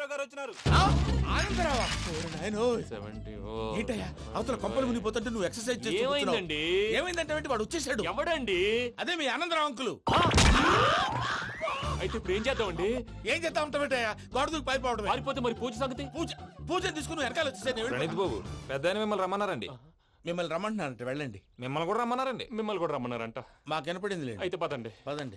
ఆనందరావు గారు వచ్చినారు. ఆనందరావా? ఓరి నాయనో. సెవెంటీ ఏంటయ్యా? అవతల కొంపలు మునిగిపోతుంటే నువ్వు ఎక్సర్సైజ్ చేస్తూ కూర్చున్నావు. ఏమైందండి? ఏమైందంటే ఏంటి? వాడు వచ్చేసాడు. ఎవడండి? అదే మీ ఆనందరావు అంకులు. అయితే ఇప్పుడు ఏం చేద్దామండి? ఏం చేస్తా ఉంటావేటయ్యా గోడ దూకి పైపోవడమే పారిపోతే మరి పూజ సంగతి? పూజ పూజ తీసుకుని వెనకాల వచ్చేసాను ప్రణీత్ బాబు పెద్ద మిమ్మల్ని రమ్మన్నారండి. మిమ్మల్ని రమ్మంటున్నారంట వెళ్ళండి. మిమ్మల్ని కూడా రమ్మన్నారండి. మిమ్మల్ని కూడా రమ్మన్నారంట. మాకు వినపడింది లేండి అయితే పదండి. పదండి.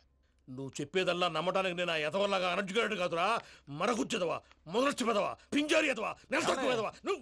నువ్వు చెప్పేదల్లా నమ్మటానికి నేను ఎతవల్లాగా అనర్జుకేటెడ్ కాదురా. మరగుచ్చదవా? మొదలచ్చి పెదవా పింజారి ఎదవా నెలసొక్కు నువ్వు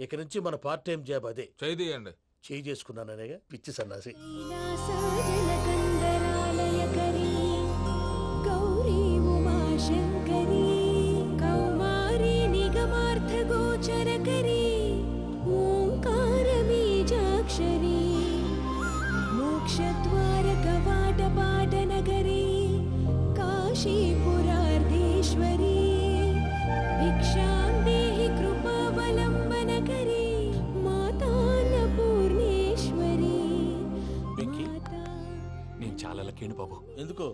ఇక నుంచి మన పార్ట్ టైం జాబ్ అదే చేయండి చేయి చేసుకున్నాననేగా పిచ్చి సన్నాసి लीलासाजलकन्दरालयकरी गौरी उमाशङ्करी कौमारी निगमार्थगोचरकरी ओङ्कारबीजाक्षरी मोक्षद्वारकवाटपाटनगरी काशीपुरार्धेश्वरी भिक्षां బాబు. ఎందుకు?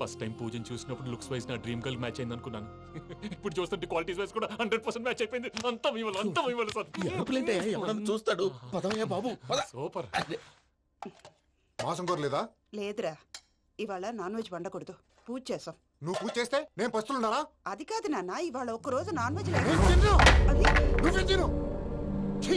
ఫస్ట్ టైం పూజను చూసినప్పుడు లుక్స్ వైజ్ నా డ్రీమ్ గర్ల్ మ్యాచ్ అయింది అనుకున్నాను. ఇప్పుడు చూస్తుంటే క్వాలిటీస్ వైజ్ కూడా హండ్రెడ్ పర్సెంట్ మ్యాచ్ అయిపోయింది. అంతా మీ వల్ల అంతా మీ వల్ల సార్. ఎవడన్నా చూస్తాడు. పదవయ్యా బాబు పద. సూపర్ మాసం కోరలేదా లేదురా. ఇవాళ నాన్ వెజ్ వండకూడదు. పూజ చేసాం. నువ్వు పూజ చేస్తే నేను పస్తులున్నారా అది కాదు నాన్న ఇవాళ ఒక్క రోజు నాన్ వెజ్ నువ్వు లేదు. తిను. అది నువ్వే తిను. ఛీ!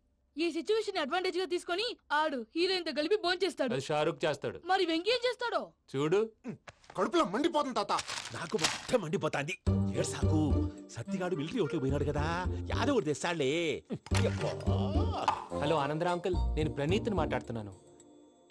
ఈ సిచ్యువేషన్ అడ్వాంటేజ్గా తీసుకొని ఆడు హీరోయిన్తో కలిపి బోన్ చేస్తాడు. అది షారుఖ్ చేస్తాడు. మరి వెంకీ ఏం చేస్తాడో? చూడు. కడుపులో మండిపోతుంది తాత. నాకు మొత్తం మండిపోతాంది. ఏడు సాకు. సత్తిగాడు మిలిటరీ ఓట్లకు పోయినాడు కదా. యాదవ్ తెస్తాడులే. యబ్బా. హలో ఆనందరా అంకుల్ నేను ప్రణీత్ని మాట్లాడుతున్నాను.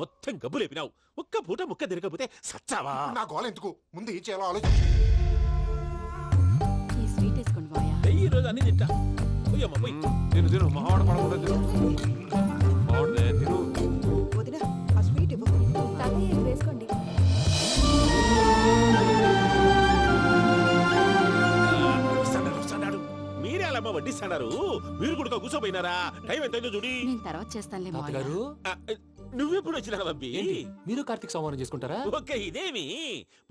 మొత్తం గబ్బు లేపినావు ఒక్క పూట ముక్క తిరగకపోతే సచ్చావా? నా గోల ఎందుకు? ముందు ఈ చేయాలో ఆలోచించు ఈ స్వీట్ వేసుకోండి ఈ రోజు అన్ని తింటా. పోయమ్మ పోయి. తిను తిను. పడకుండా తిను. తిను. వదిన ఆ స్వీట్ ఇవ్వు. తాతయ్య వేసుకోండి. వస్తాడారు, వస్తాడారు. మీరే అలా అమ్మ వడ్డిస్తాడారు? మీరు కూడా కూర్చోపోయినారా? టైం ఎంతైందో చూడి. నేను తర్వాత చేస్తానులే ఆ, నువ్వెప్పుడు వచ్చినా బంబి ఏంటి? మీరు కార్తీక్ సంహారం చేసుకుంటారా? ఓకే ఇదేమి?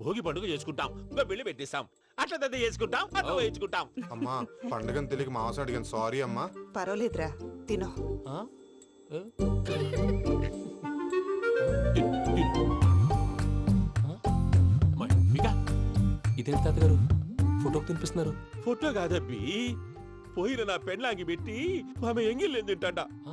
భోగి పండుగ చేసుకుంటాం ఇంకా పెళ్ళి పెట్టేస్తాం అట్లా దద్ద చేసుకుంటాం అట్లా వేయించుకుంటాం. అమ్మా పండుగని తెలియక మాంసం అడిగాను. సారీ అమ్మా. పర్వాలేదురా తినో? ఏ? ఇదేంటి తాతగారు? ఫోటోకి తినిపిస్తున్నారు. ఫోటో కాదబ్బి. పోయిన నా పెళ్ళాంగి పెట్టి ఆమె ఎంగిల్లేం తింటాడ ఆ?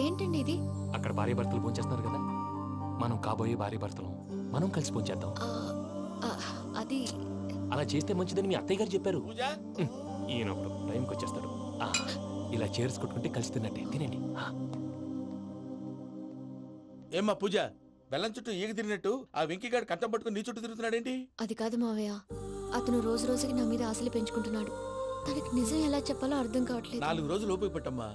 ఏంటండి ఇది? అక్కడ భార్య భర్తలు పోంచేస్తున్నారు కదా. మనం కాబోయే భార్య భర్తలు. మనం కలిసి పోంచేద్దాం అది అలా చేస్తే మంచిదని మీ అత్తయ్య గారు చెప్పారు. పూజ? హ్మ్. ఈయన ఒకడు టైంకి వచ్చేస్తాడు. ఆ, ఇలా చేర్స్ కొట్టుకుంటే కలిసి తిన్నట్టే. తినండి. ఆ. ఏమ్మా పూజ బెల్లం చుట్టూ ఈగ తిరిగినట్టు ఆ వెంకీగాడు కంటం పట్టుకుని నీ చుట్టూ తిరుగుతున్నాడేంటి? అది కాదు మావయ్య. అతను రోజు రోజుకి నా మీద ఆశలు పెంచుకుంటున్నాడు. తనకి నిజం ఎలా చెప్పాలో అర్థం కావట్లేదు. నాలుగు రోజులు ఓపిక పెట్టమ్మా.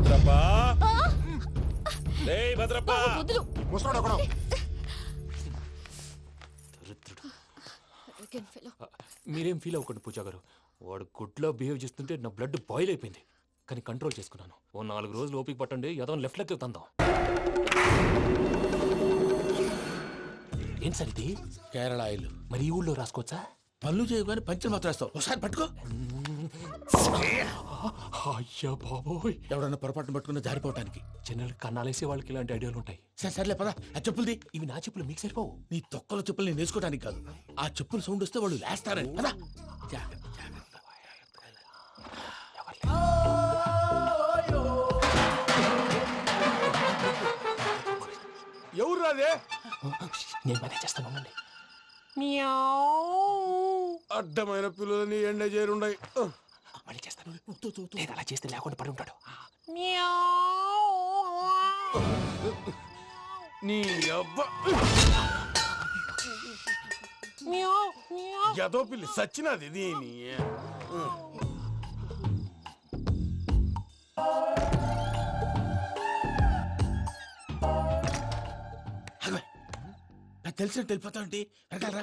భద్రప్ప. ఆ, డేయ్ భద్రప్ప. బావా, వదులు. ముసలోడు ఒకడు. దరిద్రుడు. Arrogant fellow. ఆ, మీరేం ఫీల్ అవ్వకండి పూజా గారు. వాడు గుడ్లో బిహేవ్ చేస్తుంటే నా బ్లడ్ బాయిల్ అయిపోయింది. కానీ కంట్రోల్ చేసుకున్నాను. ఓ నాలుగు రోజులు ఓపిక పట్టండి ఏదో లెఫ్ట్ లెక్క తందాం. ఏం సార్ ఇది? కేరళ ఆయిల్. మరి ఈ ఊళ్ళో రాసుకోవచ్చా? పనులు చేయగానే పంచర్ మాత్రం వేస్తావు. ఒకసారి పట్టుకో. అయ్యా బాబోయ్. ఎవడన్నా పొరపాటున పట్టుకున్న జారిపోవటానికి. జనరల్ కన్నాలేసే వాళ్ళకి ఇలాంటి ఐడియాలు ఉంటాయి. సరే సర్లే పదా. ఆ చెప్పులది. ఇవి నా చెప్పులు మీకు సరిపోవు. నీ తొక్కల చెప్పులు నేను వేసుకోవడానికి కాదు. ఆ చెప్పులు సౌండ్ వస్తే వాళ్ళు లేస్తారని పదా. జాగ్రత్త, జాగ్రత్త. ఎవరు రాదే నేను మేనేజ్ చేస్తాను ఉండండి. అడ్డమైన పిల్లలని ఎండ చేరుండయి. మళ్ళీ చేస్తాను లేదా అలా చేస్తే లేకుండా పడి ఉంటాడు. నీ యదో పిల్లి సచ్చినది దీని. తెలిసినట్టు వెళ్ళిపోతా ఉంటే వెనకాలరా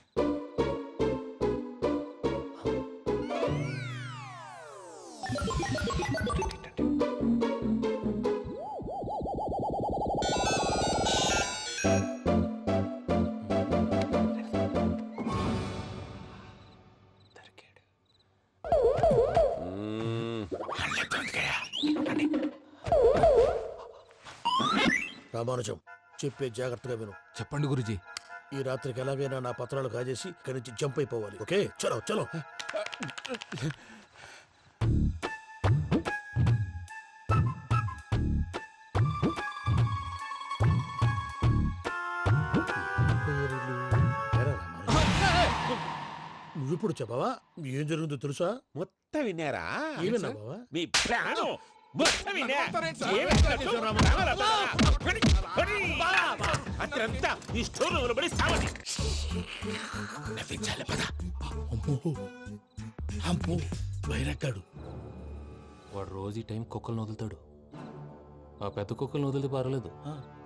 రామానుజం చెప్పే జాగ్రత్తగా విను. చెప్పండి గురుజీ. ఈ రాత్రికి ఎలాగైనా నా పత్రాలు కాజేసి ఇక్కడి నుంచి జంప్ అయిపోవాలి ఓకే? చలో చలో. నువ్విప్పుడు చెప్పవా? ఏం జరుగుతుందో తెలుసా? మొత్తం విన్నారా? ఏమన్నా బావా? మీ ప్రాణం. మొత్తం విన్నా. అత్రంతా ఈ స్టోర్ రూమ్లో పడి సావని. నవ్వించాలి పద. అమ్మో. అమ్మో. బైరక్కాడు. వాడు రోజు ఈ టైం కుక్కలను వదులుతాడు. ఆ పెద్ద కుక్కలను వదిలితే పర్లేదు.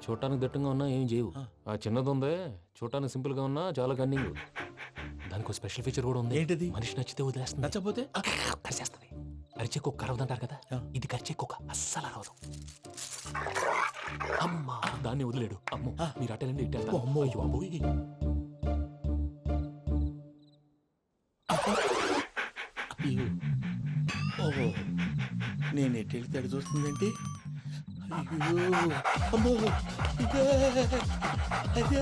చూడటానికి దట్టంగా ఉన్నా ఏం చేయవు. ఆ. చిన్నది ఉందే చూడటానికి సింపుల్గా ఉన్నా చాలా కన్నింగ్ దానికి ఒక స్పెషల్ ఫీచర్ కూడా ఉంది. ఏంటిది? మనిషి నచ్చితే వదిలేస్తుంది. నచ్చపోతే కరిచేస్తుంది అరిచే కుక్క అరవదంటారు కదా? ఇది కరిచే కుక్క అస్సలు అరవదు. అమ్మా దాన్ని వదిలేడు. అమ్మో మీరు అటెండి ఇటు వెళ్తారు. అమ్మో. అయ్యో. ఓహో నేను ఎటు వెళ్తే అటు చూస్తుందేంటి? అయ్యో అమ్మో ఇదే అదే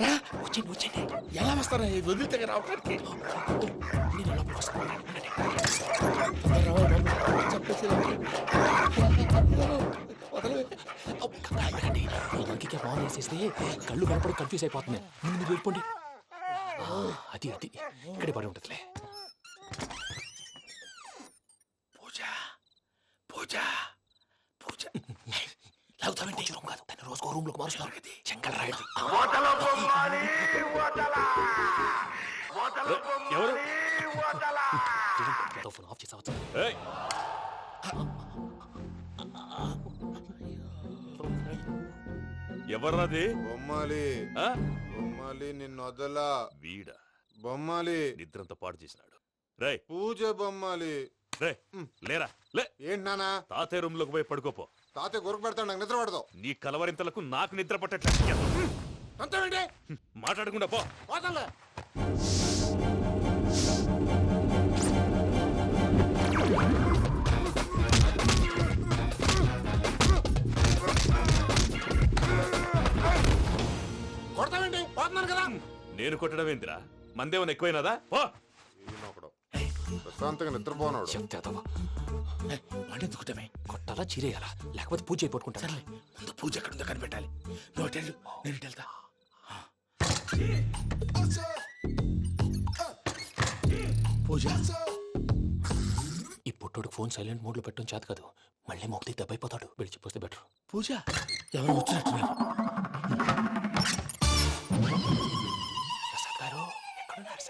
రా వచ్చేయండి వచ్చేయండి ఎలా వస్తారా ఇది వదిలితే రావడానికి నేను లోపలికి వస్తాను చెప్పేసి ఆగండి. ఈ వేసేస్తే కళ్ళు కనపడి కన్ఫ్యూజ్ అయిపోతున్నాయి ముందు మీరు వెళ్ళిపోండి అది అది ఇక్కడే పడి ఉంటుందిలే పూజ పూజ పూజ లాగుతామంటే రూమ్ కాదు. తన రోజుకో రూమ్లోకి మారుస్తున్నారు కదా శంకర్ రాయుడు. ఎవరు? ఫోన్ ఆఫ్ చేసావచ్చు! ఎవర్రాది బొమ్మాలి. ఆ? బొమ్మాలి నిన్ను వదలా. వీడా? బొమ్మాలి. నిద్రంతా పాడు చేసినాడు. రేయ్! పూజ బొమ్మాలి. రే లేరా? లే! ఏంటి నానా తాతయ్య రూమ్లోకి పోయి పడుకోపో. తాతయ్య గురకు పెడతాడు నాకు నిద్ర పడతావు నీ కలవరింతలకు నాకు నిద్ర పట్టట్లేదు అంతేంటి? మాట్లాడకుండా పో. పోతాలే కొడతావేంటి? పోతున్నాను కదా. నేను కొట్టడం ఏందిరా మందేమన్నా ఎక్కువైనదా? పో. ప్రశాంతంగా నిద్రపోనాడు. చెప్తే అదవా వాడెందుకుంటామే కొట్టాలా చీరేయాలా? లేకపోతే పూజ అయిపోట్టుకుంటా సర్లే. ముందు పూజ ఎక్కడుందో కనిపెట్టాలి. నువ్వు అటు వెళ్ళు నేను ఇటు వెళ్తా. పూజ. ఈ పుట్టోడికి ఫోన్ సైలెంట్ మోడ్లో పెట్టడం చేత కాదు. మళ్ళీ మొక్కి దెబ్బైపోతాడు. విడిచిపోతే బెటర్. పూజ? ఎవరు వచ్చినట్టున్నారు ప్రసాద్ గారు ఎక్కడున్నారు సార్ అబ్బో.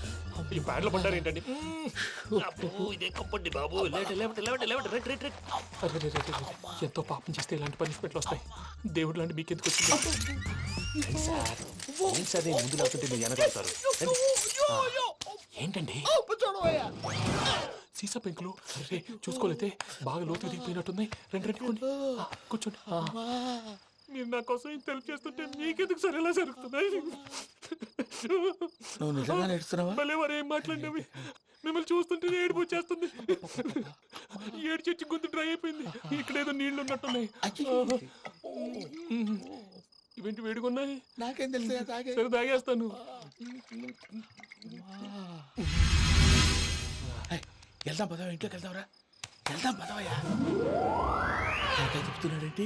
ఈ ప్యాడ్లో పడ్డారు ఏంటండి? ఇదే కప్పండి బాబు. లేట్ లేవట్ లేవట్ లేవట్ రెట్ రెట్ రెట్ అరే, రే, రే. ఎంతో పాపం చేస్తే ఇలాంటి పనిష్మెంట్లు వస్తాయి. దేవుడు లాంటి మీకు ఎందుకు వచ్చింది? రండి సార్? ముందు లేకుంటే మీరు వెనకాడతారు. ఏంటండి? సీసా పెంకులు. చూసుకోలేతే బాగా లోతు దిగిపోయినట్టున్నాయి రెండు రెండు కూర్చోండి. మీరు నా కోసం ఇంత హెల్ప్ చేస్తుంటే మీకెందుకు సరే ఎలా జరుగుతున్నాయి? నువ్వు నిజంగా నేర్చుతున్నావా? భలే వారు ఏం మాట్లాడినవి? మిమ్మల్ని చూస్తుంటే ఏడుపు వచ్చేస్తుంది. ఏడు చెట్టు గొంతు డ్రై అయిపోయింది. ఇక్కడ ఏదో నీళ్ళు ఉన్నట్టున్నాయి. ఇవేంటి వేడుకున్నాయి నాకేం తెలుసు తాగే. సరే తాగేస్తాను. వెళ్దాం పదవా ఇంట్లోకి వెళ్దాంరా. వెళ్దాం పదవయ్యా చెప్తున్నాడేంటి?